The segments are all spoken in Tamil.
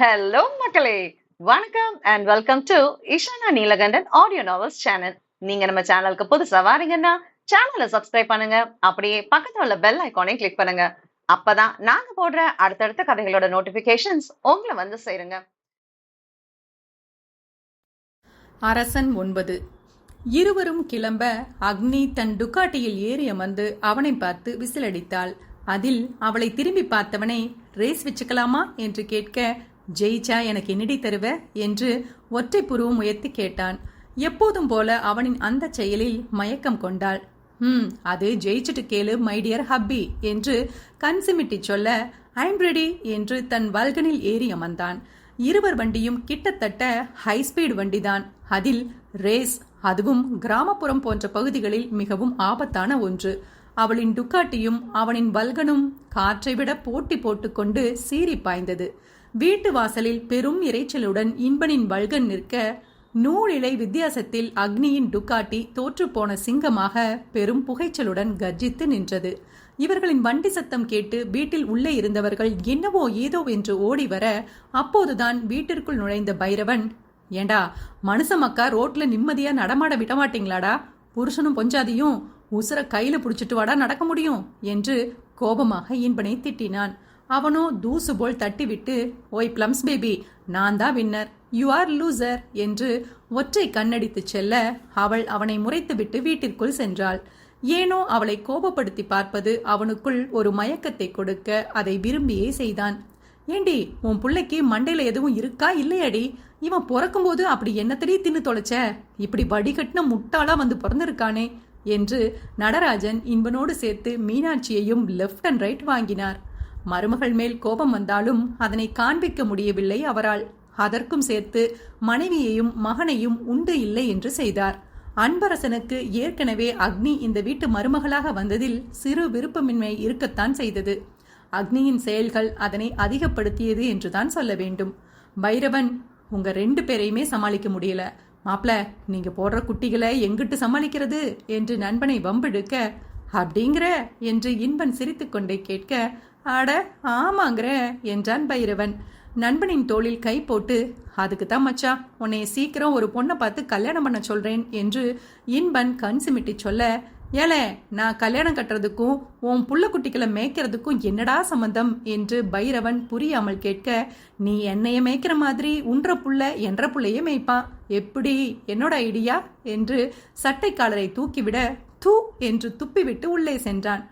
ஹலோ மக்களே. வணக்கம் and welcome to Ishana Neelakandan audio novels channel நீங்க நம்ம சேனலுக்கு புதுசா வாரீங்கன்னா சேனலை சப்ஸ்கிரைப் பண்ணுங்க. அப்படியே பக்கத்துல உள்ள பெல் ஐகானையும் கிளிக் பண்ணுங்க. அப்பதான் நாங்க போடுற அடுத்தடுத்த கதைகளோட நோட்டிபிகேஷன்ஸ் உங்களை வந்து சேருங்க. அரசன் ஒன்பது. இருவரும் கிளம்ப அக்னி தன் டுக்காட்டியில் ஏறி அமர்ந்து அவனை பார்த்து விசிலடித்தாள். அதில் அவளை திரும்பி பார்த்தவனை ரேஸ் வச்சுக்கலாமா? என்று கேட்க ஜெயிச்சா எனக்கு என்னடி தருவ? என்று ஒற்றை புருவம் உயர்த்தி கேட்டான். எப்போதும் போல அவனின் அந்த செயலில் மயக்கம் கொண்டாள். ம் அது ஜெயிச்சிட்டு கேளு மைடியர் ஹப்பி என்று கண் சிமிட்டி சொல்ல ஐம் ரெடி என்று தன் வல்கனில் ஏறி அமர்ந்தான். இருவர் வண்டியும் கிட்டத்தட்ட ஹை ஸ்பீடு வண்டிதான். அதில் ரேஸ் அதுவும் கிராமப்புறம் போன்ற பகுதிகளில் மிகவும் ஆபத்தான ஒன்று. அவளின் டுக்காட்டியும் அவனின் வல்கனும் காற்றை விட போட்டி போட்டுக்கொண்டு சீறி பாய்ந்தது. வீட்டு வாசலில் பெரும் இறைச்சலுடன் இன்பனின் வல்கன் நிற்க நூலிலை வித்தியாசத்தில் அக்னியின் டுக்காட்டி தோற்றுப்போன சிங்கமாக பெரும் புகைச்சலுடன் கர்ஜித்து நின்றது. இவர்களின் வண்டி சத்தம் கேட்டு வீட்டில் உள்ளே இருந்தவர்கள் என்னவோ ஏதோ என்று ஓடி வர அப்போதுதான் வீட்டிற்குள் நுழைந்த பைரவன் ஏண்டா மனுஷ மக்கா ரோட்ல நிம்மதியா நடமாட விட மாட்டீங்களாடா? புருஷனும் பொஞ்சாதியும் உசுர கையில புடிச்சிட்டு வாடா நடக்க முடியும்? என்று கோபமாக இன்பனை திட்டினான். அவனோ தூசு போல் தட்டிவிட்டு ஓய் பிளம்ஸ் பேபி நான் தான் வின்னர் யூ ஆர் லூசர் என்று ஒற்றை கண்ணடித்து செல்ல அவள் அவனை முறைத்துவிட்டு வீட்டிற்குள் சென்றாள். ஏனோ அவளை கோபப்படுத்தி பார்ப்பது அவனுக்குள் ஒரு மயக்கத்தை கொடுக்க அதை விரும்பியே செய்தான். ஏண்டி உன் பிள்ளைக்கு மண்டையில எதுவும் இருக்கா? இல்லையாடி. இவன் பிறக்கும்போது அப்படி என்னத்தடி தின்னு தொலைச்ச? இப்படி வடிகட்டின முட்டாளா வந்து பிறந்திருக்கானே என்று நடராஜன் இன்பனோடு சேர்த்து மீனாட்சியையும் லெஃப்ட் அண்ட் ரைட் வாங்கினார். மருமகள் மேல் கோபம் வந்தாலும் அதனை காண்பிக்க முடியவில்லை அவரால். அதற்கும் சேர்த்து மனைவியையும் மகனையும் உண்டு இல்லை என்று செய்தார். அன்பரசனுக்கு ஏற்கனவே அக்னி இந்த வீட்டு மருமகளாக வந்ததில் சிறு விருப்பமின்மை இருக்கத்தான் செய்தது. அக்னியின் செயல்கள் அதனை அதிகப்படுத்தியது என்றுதான் சொல்ல வேண்டும். பைரவன் உங்க ரெண்டு பேரையுமே சமாளிக்க முடியல. மாப்ள நீங்க போடுற குட்டிகளை எங்கிட்டு சமாளிக்கிறது? என்று நண்பனை வம்பெடுக்க அப்படிங்கிற? என்று இன்பன் சிரித்துக்கொண்டே கேட்க அட ஆமாங்கிற என்றான் பைரவன். நண்பனின் தோளில் கை போட்டு அதுக்கு தான் மச்சா உன்னை சீக்கிரம் ஒரு பொண்ணை பார்த்து கல்யாணம் பண்ண சொல்றேன் என்று இன்பன் கண் சிமிட்டி சொல்ல ஏல நான் கல்யாணம் கட்டுறதுக்கும் உன் புள்ள குட்டிகளை மேய்க்கிறதுக்கும் என்னடா சம்பந்தம்? என்று பைரவன் புரியாமல் கேட்க நீ என்னைய மேய்க்கிற மாதிரி உன்ற புள்ள என்ற புள்ளையே மேய்ப்பான். எப்படி? என்னோட ஐடியா? என்று சட்டைக்காலரை தூக்கிவிட தூ என்று துப்பிவிட்டு உள்ளே சென்றான்.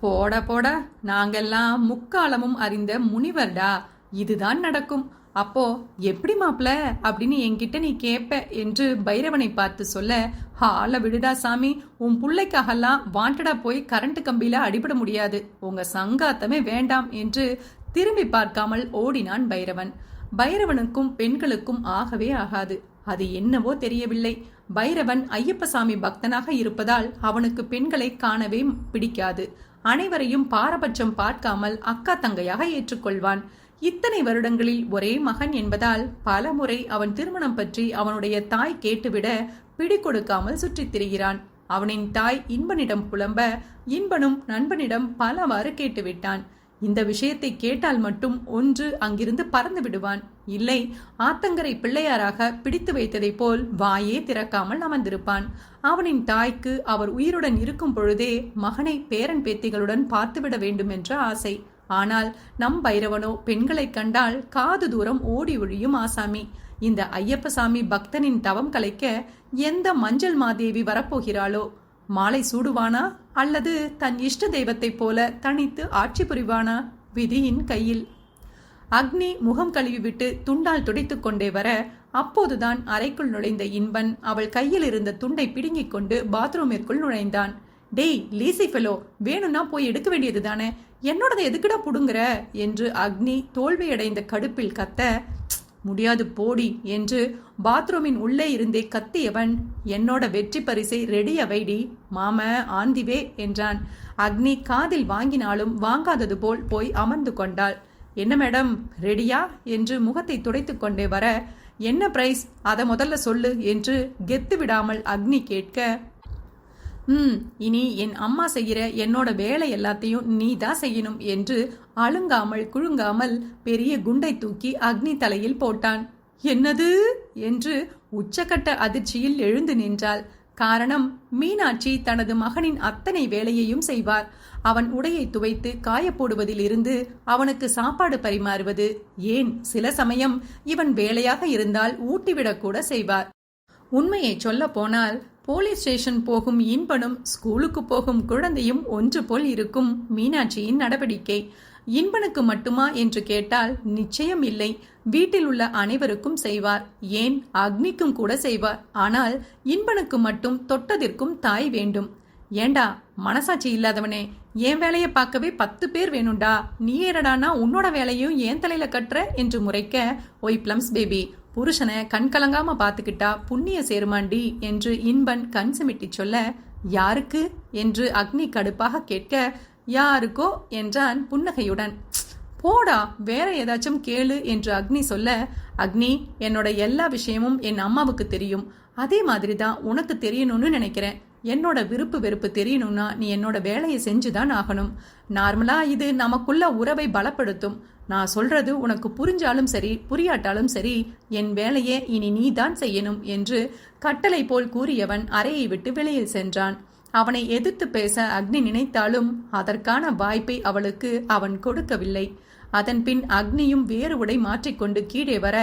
போட போட நாங்கெல்லாம் முக்காலமும் அறிந்த முனிவர்டா இதுதான் நடக்கும். அப்போ எப்படி மாப்பிள? அப்படின்னு என்கிட்ட நீ கேட்ப என்று பைரவனை பார்த்து சொல்ல ஹால விடுடா சாமி உன் பிள்ளைக்காகலாம் வாண்டடா போய் கரண்ட் கம்பியில அடிபட முடியாது. உங்க சங்காத்தமே வேண்டாம் என்று திரும்பி பார்க்காமல் ஓடினான் பைரவன். பைரவனுக்கும் பெண்களுக்கும் ஆகவே ஆகாது. அது என்னவோ தெரியவில்லை. பைரவன் ஐயப்பசாமி பக்தனாக இருப்பதால் அவனுக்கு பெண்களை காணவே பிடிக்காது. அனைவரையும் பாரபட்சம் பார்க்காமல் அக்கா தங்கையாக ஏற்றுக்கொள்வான். இத்தனை வருடங்களில் ஒரே மகன் என்பதால் பல முறை அவன் திருமணம் பற்றி அவனுடைய தாய் கேட்டுவிட பிடி கொடுக்காமல் சுற்றித் திரிகிறான். அவனின் தாய் இன்பனிடம் புலம்ப இன்பனும் நண்பனிடம் பலவாறு கேட்டுவிட்டான். இந்த விஷயத்தை கேட்டால் மட்டும் ஒன்று அங்கிருந்து பறந்து விடுவான். இல்லை ஆத்தங்கரை பிள்ளையாராக பிடித்து வைத்ததைப் போல் வாயே திறக்காமல் அமர்ந்திருப்பான். அவனின் தாய்க்கு அவர் உயிருடன் இருக்கும் பொழுதே மகனை பேரன் பேத்திகளுடன் பார்த்துவிட வேண்டும் என்ற ஆசை. ஆனால் நம் பைரவனோ பெண்களை கண்டால் காது தூரம் ஓடி ஒழியும் ஆசாமி. இந்த ஐயப்பசாமி பக்தனின் தவம் கலைக்க எந்த மஞ்சள் மாதேவி வரப்போகிறாளோ? மாலை சூடுவானா? அல்லது தன் இஷ்ட தெய்வத்தைப் போல தனித்து ஆட்சி புரிவானா? விதியின் கையில். அக்னி முகம் கழுவிவிட்டு துண்டால் துடைத்துக் கொண்டே வர அப்போதுதான் அறைக்குள் நுழைந்த இன்பன் அவள் கையில் இருந்த துண்டை பிடுங்கிக் கொண்டு பாத்ரூமிற்குள் நுழைந்தான். டேய் லீசி ஃபெலோ வேணும்னா போய் எடுக்க வேண்டியது தானே என்னோடதை எதுக்குடா புடுங்குற? என்று அக்னி தோல்வியடைந்த கடுப்பில் கத்த முடியாது போடி என்று பாத்ரூமின் உள்ளே இருந்தே கத்தியவன் என்னோட வெற்றி பரிசை ரெடி அவைடி மாம ஆந்திவே என்றான். அக்னி காதில் வாங்கினாலும் வாங்காதது போல் போய் அமர்ந்து கொண்டாள். என்ன மேடம் ரெடியா என்று முகத்தை துடைத்து கொண்டே வர என்ன பிரைஸ் அதை முதல்ல சொல்லு என்று கெத்து விடாமல் அக்னி கேட்க ம் இனி என் அம்மா செய்கிற என்னோட வேலை எல்லாத்தையும் நீ தான் செய்யணும் என்று அழுங்காமல் குழுங்காமல் பெரிய குண்டை தூக்கி அக்னி தலையில் போட்டான். என்னது? என்று உச்சக்கட்ட அதிர்ச்சியில் எழுந்து நின்றாள். காரணம் மீனாட்சி தனது மகனின் அத்தனை வேலையையும் செய்வார். அவன் உடையை துவைத்து காயப்போடுவதிலிருந்து அவனுக்கு சாப்பாடு பரிமாறுவது ஏன் சில சமயம் இவன் வேலையாக இருந்தால் ஊட்டிவிடக்கூட செய்வார். உண்மையை சொல்ல போனால் போலீஸ் ஸ்டேஷன் போகும் இன்பனும் ஸ்கூலுக்கு போகும் குழந்தையும் ஒன்று போல் இருக்கும் மீனாட்சியின் நடவடிக்கை. இன்பனுக்கு மட்டுமா என்று கேட்டால் நிச்சயம் இல்லை. வீட்டில் உள்ள அனைவருக்கும் செய்வார். ஏன்? அக்னிக்கும் கூட செய்வார். ஆனால் இன்பனுக்கு மட்டும் தொட்டதிற்கும் தாய் வேண்டும். ஏண்டா மனசாட்சி இல்லாதவனே. என் வேலையை பார்க்கவே பத்து பேர் வேணும்டா. நீ ஏறடானா உன்னோட வேலையும் ஏன் தலையில கட்டுற? என்று முறைக்க ஒய் பிளம்ஸ் பேபி புருஷனை கண்கலங்காம பார்த்துக்கிட்டா புண்ணிய சேருமாண்டி என்று இன்பன் கண் சிமிட்டி சொல்ல யாருக்கு? என்று அக்னி கடுப்பாக கேட்க யாருக்கோ? என்றான் புன்னகையுடன். போடா வேற ஏதாச்சும் கேளு என்று அக்னி சொல்ல அக்னி என்னோட எல்லா விஷயமும் என் அம்மாவுக்கு தெரியும். அதே மாதிரி தான் உனக்கு தெரியணும்னு நினைக்கிறேன். என்னோட விருப்பு வெறுப்பு தெரியணும்னா நீ என்னோட வேலையை செஞ்சுதான் ஆகணும். நார்மலா இது நமக்குள்ள உறவை பலப்படுத்தும். நான் சொல்றது உனக்கு புரிஞ்சாலும் சரி புரியாட்டாலும் சரி என் வேலையை இனி நீ தான் செய்யணும் என்று கட்டளை போல் கூறியவன் அறையை விட்டு வெளியில் சென்றான். அவனை எதிர்த்து பேச அக்னி நினைத்தாலும் அதற்கான வாய்ப்பை அவளுக்கு அவன் கொடுக்கவில்லை. அதன்பின் அக்னியும் வேறு உடை மாற்றிக்கொண்டு கீழே வர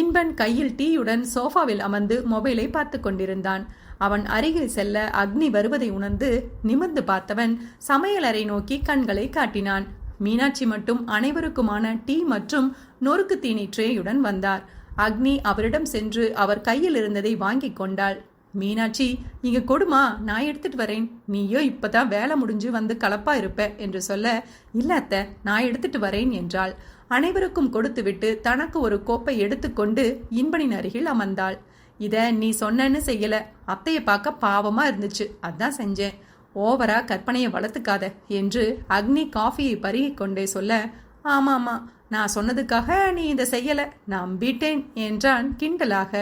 இன்பன் கையில் டீயுடன் சோஃபாவில் அமர்ந்து மொபைலை பார்த்து கொண்டிருந்தான். அவன் அருகில் செல்ல அக்னி வருவதை உணர்ந்து நிமிர்ந்து பார்த்தவன் சமையலறை நோக்கி கண்களை காட்டினான். மீனாட்சி மட்டும் அனைவருக்குமான டீ மற்றும் நொறுக்கு தீனி ட்ரேயுடன் வந்தார். அக்னி அவரிடம் சென்று அவர் கையில் இருந்ததை வாங்கி கொண்டாள். மீனாட்சி இங்க கொடுமா நான் எடுத்துட்டு வரேன். நீயோ இப்பதான் வேலை முடிஞ்சு வந்து கலப்பா இருப்ப என்று சொல்ல இல்ல அத்தை நான் எடுத்துட்டு வரேன் என்றாள். அனைவருக்கும் கொடுத்துவிட்டு தனக்கு ஒரு கோப்பை எடுத்துக்கொண்டு இன்பனின் அருகில் அமர்ந்தாள். இத நீ சொன்னேன்னு செய்யல. அத்தைய பார்க்க பாவமா இருந்துச்சு. அதான் செஞ்சேன். ஓவரா கற்பனையை வளர்த்துக்காத என்று அக்னி காஃபியை பருகி கொண்டே சொல்ல ஆமாமா நான் சொன்னதுக்காக நீ இதை செய்யல நம்பிட்டேன் என்றான் கிண்டலாக.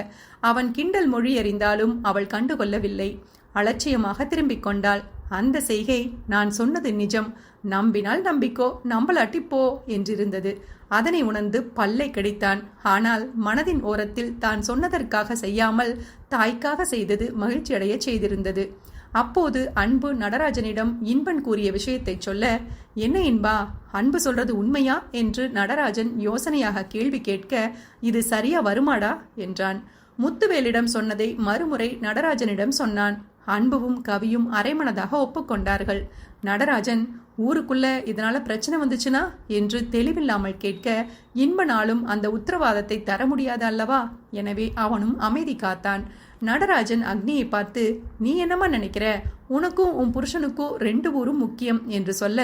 அவன் கிண்டல் மொழி அறிந்தாலும் அவள் கண்டுகொள்ளவில்லை. அலட்சியமாக திரும்பிக் கொண்டாள். அந்த செய்கை நான் சொன்னது நிஜம். நம்பினால் நம்பிக்கோ நம்பலாட்டி போ என்றிருந்தது. அதனை உணர்ந்து பல்லை கடித்தான். ஆனால் மனதின் ஓரத்தில் தான் சொன்னதற்காக செய்யாமல் தாய்க்காக செய்தது மகிழ்ச்சியடையச் செய்திருந்தது. அப்போது அன்பு நடராஜனிடம் இன்பன் கூறிய விஷயத்தை சொல்ல என்ன இன்பா அன்பு சொல்றது உண்மையா? என்று நடராஜன் யோசனையாக கேள்வி கேட்க இது சரியா வருமாடா? என்றான். முத்துவேலிடம் சொன்னதை மறுமுறை நடராஜனிடம் சொன்னான். அன்புவும் கவியும் அரைமனதாக ஒப்புக்கொண்டார்கள். நடராஜன் ஊருக்குள்ள இதனால பிரச்சனை வந்துச்சுனா? என்று தெளிவில்லாமல் கேட்க இன்ப நாளும் அந்த உத்தரவாதத்தை தர முடியாது அல்லவா? எனவே அவனும் அமைதி காத்தான். நடராஜன் அக்னியை பார்த்து நீ என்னமா நினைக்கிற? உனக்கும் உன் புருஷனுக்கும் ரெண்டு ஊரும் முக்கியம் என்று சொல்ல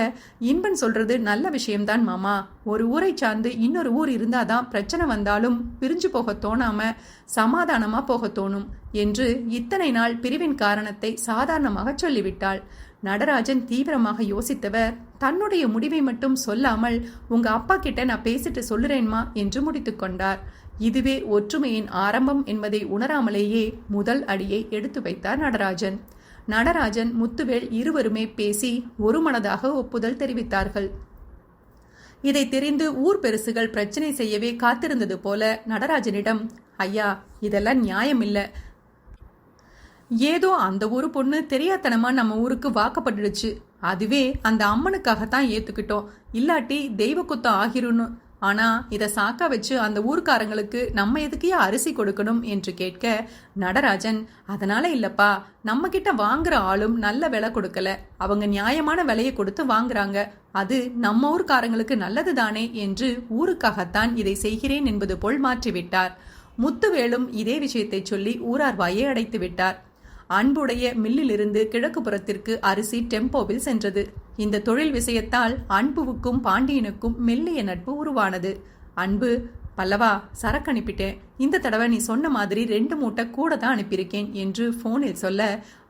இன்பன் சொல்றது நல்ல விஷயம்தான் மாமா. ஒரு ஊரை சார்ந்து இன்னொரு ஊர் இருந்தாதான் பிரச்சனை வந்தாலும் பிரிஞ்சு போக தோணாம சமாதானமா போக தோணும் என்று இத்தனை நாள் பிரிவின் காரணத்தை சாதாரணமாக சொல்லிவிட்டாள். நடராஜன் தீவிரமாக யோசித்தவர் தன்னுடைய முடிவை மட்டும் சொல்லாமல் உங்க அப்பா கிட்ட நான் பேசிட்டு சொல்லுறேன்மா என்று முடித்துக்கொண்டார் இதுவே ஒற்றுமையின் ஆரம்பம் என்பதை உணராமலேயே முதல் அடியை எடுத்து வைத்தார் நடராஜன். நடராஜன் முத்துவேல் இருவருமே பேசி ஒரு மனதாக ஒப்புதல் தெரிவித்தார்கள். இதை தெரிந்து ஊர் பெருசுகள் பிரச்சனை செய்யவே காத்திருந்தது போல நடராஜனிடம் ஐயா இதெல்லாம் நியாயமில்ல. ஏதோ அந்த ஊரு பொண்ணு தெரியாதனமா நம்ம ஊருக்கு வாக்கப்பட்டுடுச்சு. அதுவே அந்த அம்மனுக்காகத்தான் ஏத்துக்கிட்டோம். இல்லாட்டி தெய்வ குத்தம் ஆகிரும்னு ஆனா இதை சாக்கா வச்சு அந்த ஊர்க்காரங்களுக்கு நம்ம எதுக்கே அரிசி கொடுக்கணும் என்று கேட்க நடராஜன் அதனால இல்லப்பா நம்ம கிட்ட வாங்குற ஆளும் நல்ல விலை கொடுக்கல. அவங்க நியாயமான விலையை கொடுத்து வாங்குறாங்க. அது நம்ம ஊர்க்காரங்களுக்கு நல்லது தானே என்று ஊருக்காகத்தான் இதை செய்கிறேன் என்பது போல் மாற்றிவிட்டார். முத்துவேலும் இதே விஷயத்தை சொல்லி ஊரார் வாயை அடைத்து விட்டார். அன்புடைய மில்லிலிருந்து கிழக்கு புறத்திற்கு அரிசி டெம்போவில் சென்றது. இந்த தொழில் விஷயத்தால் அன்புவுக்கும் பாண்டியனுக்கும் மெல்லிய நட்பு உருவானது. அன்பு பல்லவா சரக்கு அனுப்பிட்டேன். இந்த தடவை நீ சொன்ன மாதிரி ரெண்டு மூட்டை கூட தான் அனுப்பியிருக்கேன் என்று போனில் சொல்ல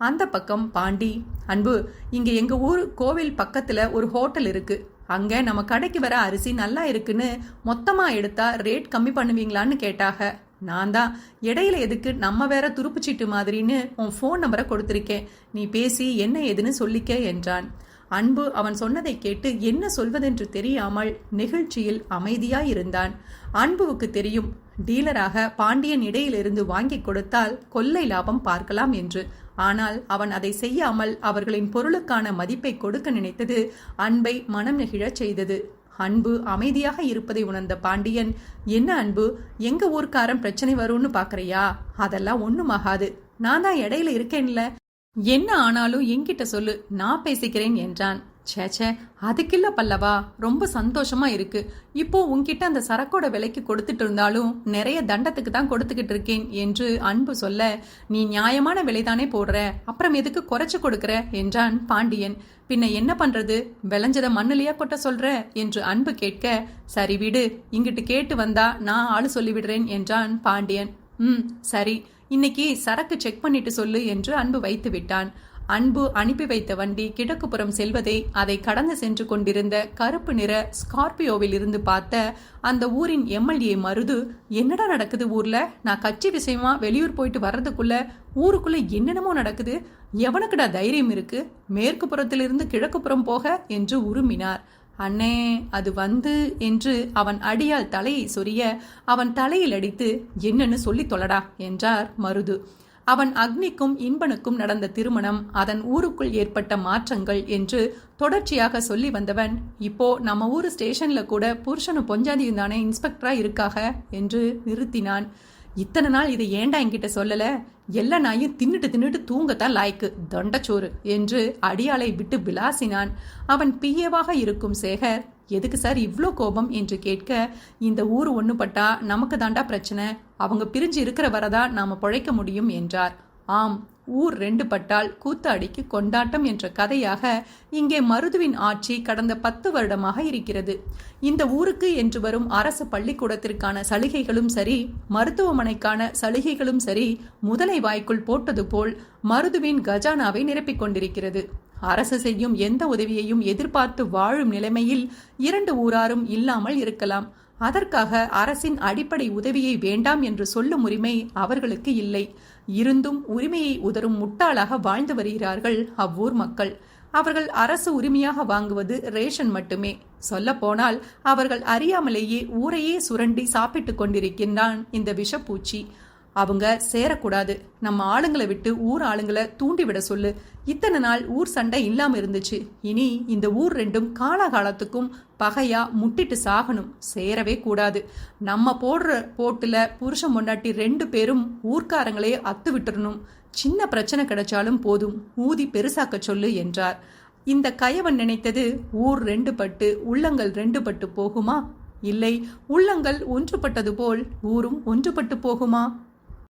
அந்த பக்கம் பாண்டி அன்பு இங்க எங்க ஊர் கோவில் பக்கத்துல ஒரு ஹோட்டல் இருக்கு. அங்க நம்ம கடைக்கு வர அரிசி நல்லா இருக்குன்னு மொத்தமா எடுத்தா ரேட் கம்மி பண்ணுவீங்களான்னு கேட்டாக நான் தான். இடையில எதுக்கு? நம்ம வேற துருப்புச்சீட்டு மாதிரின்னு உன் ஃபோன் நம்பரை கொடுத்துருக்கேன். நீ பேசி என்ன ஏதுன்னு சொல்லிக்க என்றான். அன்பு அவன் சொன்னதை கேட்டு என்ன சொல்வதென்று தெரியாமல் நெகிழ்ச்சியில் அமைதியாயிருந்தான் அன்புவுக்கு தெரியும் டீலராக பாண்டியன் இடையிலிருந்து வாங்கி கொடுத்தால் கொள்ளை லாபம் பார்க்கலாம் என்று. ஆனால் அவன் அதை செய்யாமல் அவர்களின் பொருளுக்கான மதிப்பை கொடுக்க நினைத்தது அன்பை மனம் நெகிழச் செய்தது. அன்பு அமைதியாக இருப்பதை உணர்ந்த பாண்டியன் என்ன அன்பு? எங்க ஊர்க்காரன் பிரச்சனை வரும்னு பாக்குறியா? அதெல்லாம் ஒண்ணும் ஆகாது. நான் தான் இடையில இருக்கேன்ல. என்ன ஆனாலும் என்கிட்ட சொல்லு. நான் பேசிக்கிறேன் என்றான். சேச்சே அதுக்கில்ல பல்லவா? ரொம்ப சந்தோஷமா இருக்கு. இப்போ உன்கிட்ட அந்த சரக்கோட விலைக்கு கொடுத்துட்டு இருந்தாலும் நிறைய தண்டத்துக்கு தான் கொடுத்துக்கிட்டு இருக்கேன் என்று அன்பு சொல்ல நீ நியாயமான விலைதானே போடுற? அப்புறம் எதுக்கு குறைச்சு கொடுக்குற? என்றான் பாண்டியன். பின்ன என்ன பண்றது? விளைஞ்சத மண்ணிலேயே கொட்ட சொல்ற? என்று அன்பு கேட்க சரி விடு இங்கிட்டு கேட்டு வந்தா நான் ஆளு சொல்லிவிடுறேன் என்றான் பாண்டியன். ம் சரி இன்னைக்கு சரக்கு செக் பண்ணிட்டு சொல்லு என்று அன்பு வைத்து விட்டான் அன்பு அனுப்பி வைத்த வண்டி கிழக்குப்புறம் செல்வதை அதை கடந்து சென்று கொண்டிருந்த கருப்பு நிற ஸ்கார்பியோவில் இருந்து பார்த்த அந்த ஊரின் எம்எல்ஏ மருது என்னடா நடக்குது ஊர்ல? நான் கட்சி விஷயமா வெளியூர் போயிட்டு வர்றதுக்குள்ள ஊருக்குள்ள என்னென்னமோ நடக்குது. எவனுக்குடா தைரியம் இருக்கு? மேற்கு புறத்திலிருந்து கிழக்கு புறம் போக என்று உருமினார். அண்ணே அது வந்து என்று அவன் அடியால் தலையை சொரிய அவன் தலையில் அடித்து என்னன்னு சொல்லி தொலடா என்றார் மருது. அவன் அக்னிக்கும் இன்பனுக்கும் நடந்த திருமணம் அதன் ஊருக்குள் ஏற்பட்ட மாற்றங்கள் என்று தொடர்ச்சியாக சொல்லி வந்தவன் இப்போ நம்ம ஊர் ஸ்டேஷன்ல கூட புருஷனும் பொஞ்சாதியும் தானே இன்ஸ்பெக்டரா இருக்காக? என்று நிறுத்தினான். இத்தனை நாள் இதை ஏண்டா என்கிட்ட சொல்லல? எல்லா நாயும் தின்னுட்டு தின்னுட்டு தூங்கத்தான் லாய்க்கு. தண்டச்சோறு என்று அடியாளை விட்டு விளாசினான். அவன் பிஏவாக இருக்கும் சேகர் எதுக்கு சார் இவ்வளோ கோபம்? என்று கேட்க இந்த ஊர் ஒன்றுபட்டா நமக்கு தாண்டா பிரச்சனை. அவங்க பிரிஞ்சு இருக்கிற வரதான் நாம பிழைக்க முடியும் என்றார். ஆம் ஊர் ரெண்டு பட்டால் கூத்தாடிக்கு கொண்டாட்டம் என்ற கதையாக இங்கே மருதுவின் ஆட்சி கடந்த பத்து வருடமாக இருக்கிறது. இந்த ஊருக்கு என்று வரும் அரசு பள்ளிக்கூடத்திற்கான சலுகைகளும் சரி மருத்துவமனைக்கான சலுகைகளும் சரி முதலை வாய்க்குள் போட்டது போல் மருதுவின் கஜானாவை நிரப்பிக் கொண்டிருக்கிறது. அரசு செய்யும் எந்த உதவியையும் எதிர்பார்த்து வாழும் நிலைமையில் இரண்டு ஊராரும் இல்லாமல் இருக்கலாம். அதற்காக அரசின் அடிப்படை உதவியை வேண்டாம் என்று சொல்லும் உரிமை அவர்களுக்கு இல்லை. இருந்தும் உரிமையை உதரும் முட்டாளாக வாழ்ந்து வருகிறார்கள் அவ்வூர் மக்கள். அவர்கள் அரசு உரிமையாக வாங்குவது ரேஷன் மட்டுமே. சொல்லப்போனால் அவர்கள் அறியாமலேயே ஊரையே சுரண்டி சாப்பிட்டுக் கொண்டிருக்கின்றான் இந்த விஷப்பூச்சி. அவங்க சேரக்கூடாது. நம்ம ஆளுங்களை விட்டு ஊர் ஆளுங்களை தூண்டிவிட சொல்லு. இத்தனை நாள் ஊர் சண்டை இல்லாம இருந்துச்சு. இனி இந்த ஊர் ரெண்டும் காலாகாலத்துக்கும் பகையா முட்டிட்டு சாகணும். சேரவே கூடாது. நம்ம போடுற போட்டுல புருஷன் முன்னாட்டி ரெண்டு பேரும் ஊர்க்காரங்களே அத்து விட்டுறணும். சின்ன பிரச்சனை கிடைச்சாலும் போதும். ஊதி பெருசாக்க சொல்லு என்றார். இந்த கயவன் நினைத்தது ஊர் ரெண்டு பட்டு உள்ளங்கள் ரெண்டு பட்டு போகுமா? இல்லை. உள்ளங்கள் ஒன்றுபட்டது போல் ஊரும் ஒன்றுபட்டு போகுமா?